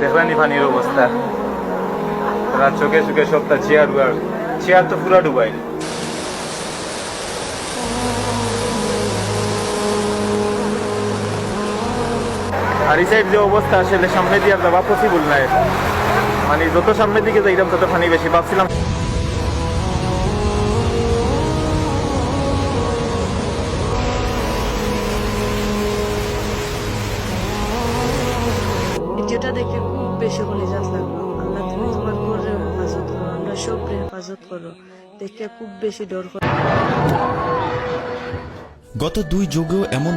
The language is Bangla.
দেখলানি পানির অবস্থা। রাত চোখে চোখে সবটা চেয়ার চেয়ার তো পুরা ডুবাই। আর এই যে অবস্থা আসলে সামনে দিয়ে আর যাওয়া পসিবল নাই। মানে যত সামনের দিকে যাইতাম, তত পানি বেশি ভাবছিলাম ভিডিওটা দেখে খুব বেশি কলিজাত লাগল। আল্লাহ তুমি তোমার সবরে হেফাজত করো। দেখে খুব বেশি ডর গত দুই যুগেও এমন